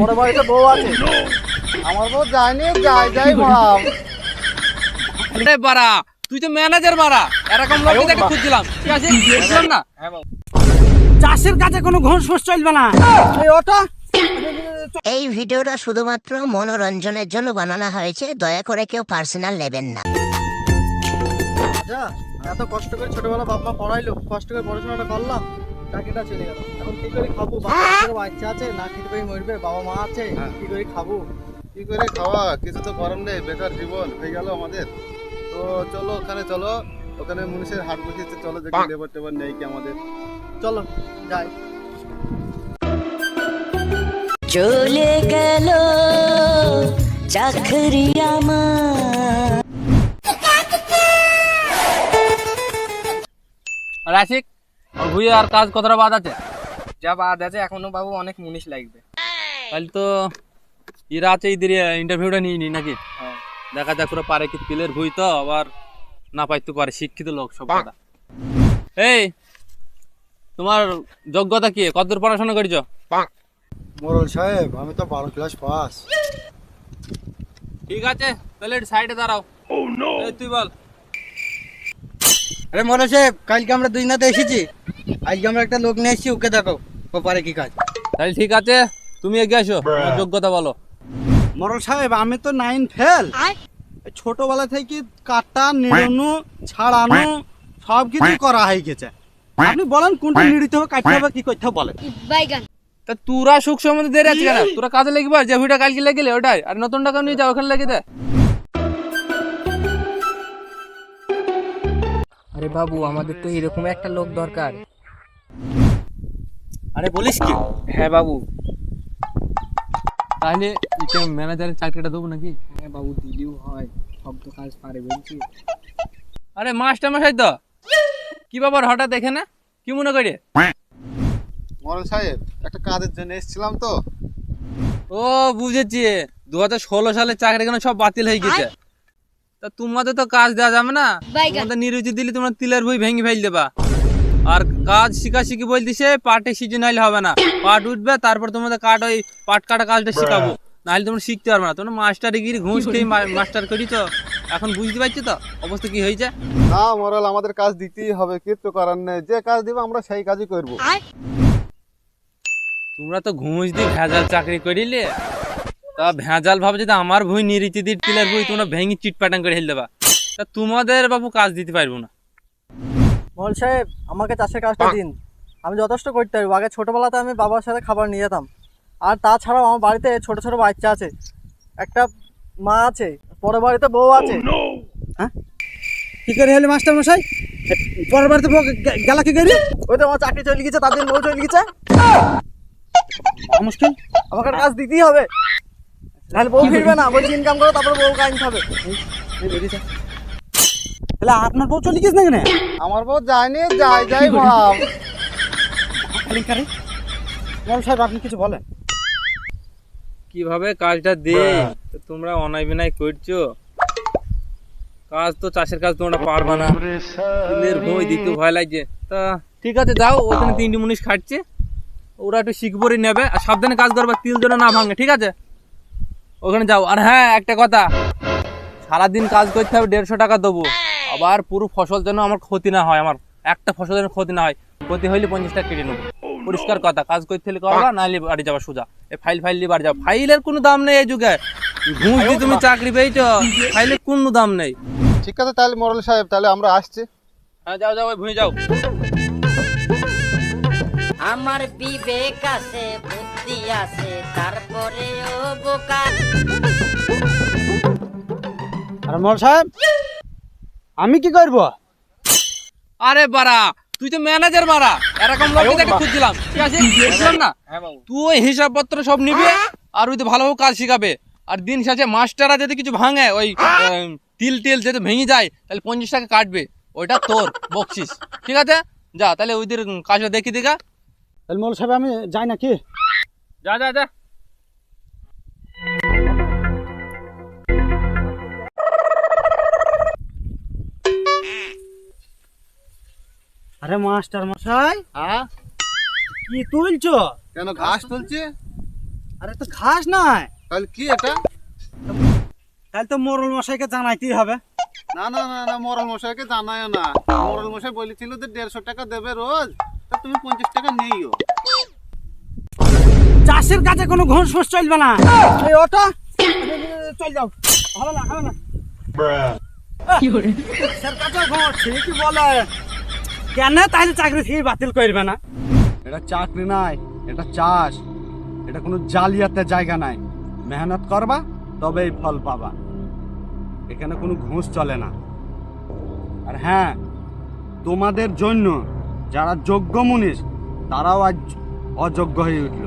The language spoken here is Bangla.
বড় বাড়িতে বউ আছে? আমার বউ যায়নি যাই যাই ভাব। আরে বাড়া তুই তো ম্যানেজার বাড়া। এরকম লোক দেখে খুঁজছিলাম। ঠিক আছে? বুঝলাম না? চাষের কাছে কোনো ঘোষ ফোষ চলবে না। এই ওটা এই ভিডিওটা শুধুমাত্র মনোরঞ্জনের জন্য বানানো হয়েছে। দয়া করে কেউ পার্সোনাল নেবেন না। এত কষ্ট করে ছোটবেলা বাপ মা পড়াইলো। কষ্ট করে পড়াশোনাটা করলাম। চলে গেল। এখন কি করে খাব? বাচ্চা বাচ্চা আছে না খেতে পেয়ে মরবে বাবা মা আছে কি করে খাব? কি করে খাওয়া? কিছু তো করার নেই বেকার জীবন হয়ে গেল আমাদের। তো চলো ওখানে চলো। ওখানে মুনিশের হাট বসেছে চলো দেখি লেবার টেবার নেই কি আমাদের। চলো যাই। চলে গেল চাকরি আমার। আর আশিক আর কাজ কতটা বাদ আছে? যা বাদ আছে এখনও বাবু অনেক মুনিশ লাগবে। তাহলে তো এরা আছে এদের ইন্টারভিউটা নিয়ে নি নাকি? হ্যাঁ। দেখা যাক ওরা পারে কি তিলের ভুই তো আবার না পাইতে পারে শিক্ষিত লোক সব কথা। এই তোমার যোগ্যতা কি? কতদূর পড়াশোনা করেছ? মোরল সাহেব আমি তো বারো ক্লাস পাস ঠিক আছে তাহলে সাইডে দাঁড়াও। তুই বল। আরে মোরল সাহেব কালকে আমরা দুই নাতে এসেছি। আজকে আমরা একটা লোক নিয়ে এসেছি ওকে দেখো ও পারে কি কাজ। তাহলে ঠিক আছে তুমি এগিয়ে আসো যোগ্যতা বলো মোরল সাহেব আমি তো নাইন ফেল ছোটবেলা থেকে কাটা নিড়ানো ছাড়ানো সব কিছু করা হয়ে গেছে। আপনি বলেন কোনটা নিড়িতে হবে কাটতে হবে কি করতে হবে বলেন। বাইগান। তা তোরা সুখ সম্বন্ধে দেরি আছে কেন? তোরা কাজে লেগে যে ভিডিও কালকে লেগে ওটাই। আর নতুন টাকা নিয়ে যাও ওখানে লেগে দে। আরে বাবু আমাদের তো এরকম একটা লোক দরকার। আরে বলিস কি? হ্যাঁ বাবু। তাহলে ম্যানেজারের চাকরিটা দেবো নাকি? হ্যাঁ বাবু দিদিও হয়। সব তো কাজ পারে বলছি আরে মাস্টার মশাই তো! কি ব্যাপার হঠাৎ দেখে না কি মনে করে? মরল সাহেব একটা কাজের জন্য এসেছিলাম তো। ও বুঝেছি। দু হাজার ষোলো সালে চাকরি কেন সব বাতিল হয়ে গেছে। তা তোমাদের তো কাজ দেওয়া যাবে না। তোমাদের নিরুচি দিলে তোমরা তিলের বই ভেঙে ফেল দেবা। আর কাজ শিখা শিখি বলতেছে পাটে সিজন নাইলে হবে না। পাট উঠবে তারপর তোমাদের কাঠ ওই পাট কাটা কাজটা শিখাবো। নাহলে তোমরা শিখতে পারবে না। তোমরা মাস্টার ডিগ্রি ঘুষ খেয়ে মাস্টার করি তো। এখন বুঝতে পারছ তো? অবস্থা কি হয়েছে? না মরল আমাদের কাজ দিতেই হবে কিচ্ছু করার নেই। যে কাজ দিবে আমরা সেই কাজই করব। তোমরা তো ঘুষ দিয়ে ভেজাল চাকরি করিলে তা ভেজাল ভাবে যদি আমার ভুই নিরিচি দিয়ে তিলের ভুই তোমরা ভেঙে চিট পাটাং করে হেল দেবা তা তোমাদের বাবু কাজ দিতে পারব না। মোরল সাহেব আমাকে চাষের কাজটা দিন। আমি যথেষ্ট করতে পারব। আগে ছোটবেলাতে আমি বাবার সাথে খাবার নিয়ে যেতাম। আর তাছাড়াও আমার বাড়িতে ছোট ছোট বাচ্চা আছে। একটা মা আছে পরের বাড়িতে বউ আছে। হ্যাঁ? কি করে হলে মাস্টার মশাই? পরের বাড়িতে বউ গেলা কি করি? ওই তো আমার চাকরি চলে গেছে তার দিন বউ চলে গেছে। মুশকিল আমাকে কাজ দিতেই হবে। নাহলে বউ ফিরবে না বলছি ইনকাম করো তারপরে বউ কাজ হবে। তাহলে আপনার বউ চলে গেছে না? কেন আমার বউ যায়নি যাই যাই ভাব কেলেঙ্কারি মল সাহেব আপনি কিছু বলেন। কীভাবে কাজটা দে? তোমরা অনাই বিনাই করছ। কাজ তো চাষের কাজ তোমরা পারবা না। তিলের ভুই দিতে ভয় লাগছে। তা ঠিক আছে যাও ওখানে তিনটি মুনিশ খাটছে। ওরা একটু শিখবরি নেবে আর সাবধানে কাজ করবে তিল যেন না ভাঙে ঠিক আছে? ওখানে যাও। আর হ্যাঁ একটা কথা। সারাদিন কাজ করতে হবে দেড়শো টাকা দেবো। আবার পুরো ফসল যেন আমার ক্ষতি না হয় আমার একটা ফসল যেন ক্ষতি না হয়। ক্ষতি হইলে পঞ্চাশ টাকা কেটে নেব। পরিষ্কার কথা কাজ করতে হলে করা নাহলে বাড়ি যাবা সোজা। এই ফাইল ফাইল নিয়ে বাড়ি যাও ফাইলের কোনো দাম নেই এই যুগে। ঘুষ দিয়ে তুমি চাকরি পেয়েছ ফাইলের কোনো দাম নেই। ঠিক আছে তাহলে মরল সাহেব তাহলে আমরা আসছি। হ্যাঁ যাও যাও ওই ভুঁয়ে যাও। আমার বিবেক আছে আছে তারপরেও বোকা। আর মল সাহেব আমি কি করব? আরে বাড়া তুই তো ম্যানেজার মারা এরকম লোক দেখে খুঁজছিলাম ঠিক আছে? বুঝলাম না? হ্যাঁ বাবু তুই হিসাবপত্র সব নিবি আর ওই তো ভালোভাবে কাজ শিখাবে। আর দিন শেষে মাস্টাররা যদি কিছু ভাঙে ওই তিল টিল যদি ভেঙে যায় তাহলে পঞ্চাশ টাকা কাটবে। ওইটা তোর বকশিস। ঠিক আছে? যা তাহলে ওইদের কাজটা দেখি দেখা তাহলে মল সাহেব আমি যাই নাকি? যা যা যা। আরে মাস্টার মশাই। হ্যাঁ? কি তুলছো? কেন ঘাস তুলছি? আরে তো ঘাস নয় তাহলে কি এটা? তাহলে তো মোরল মশাইকে জানাইতেই হবে। না না না না মরল মশাইকে জানায় না। মরল মশাই বলেছিল যে দেড়শো টাকা দেবে রোজ। তা তুমি পঞ্চাশ টাকা নেইও চাষের কাছে কোনো ঘুষ ফুস চলবে না। এই ওটা চল যাও। হবে না হবে না। কাছে ঘুষ বলে? কেন তাহলে চাকরি থেকে বাতিল করবে না? এটা চাকরি নাই এটা চাষ। এটা কোনো জালিয়াতের জায়গা নাই। মেহনত করবা তবেই ফল পাবা। এখানে কোনো ঘুষ চলে না। আর হ্যাঁ তোমাদের জন্য যারা যোগ্য মুনিশ তারাও আজ অযোগ্য হয়ে উঠল।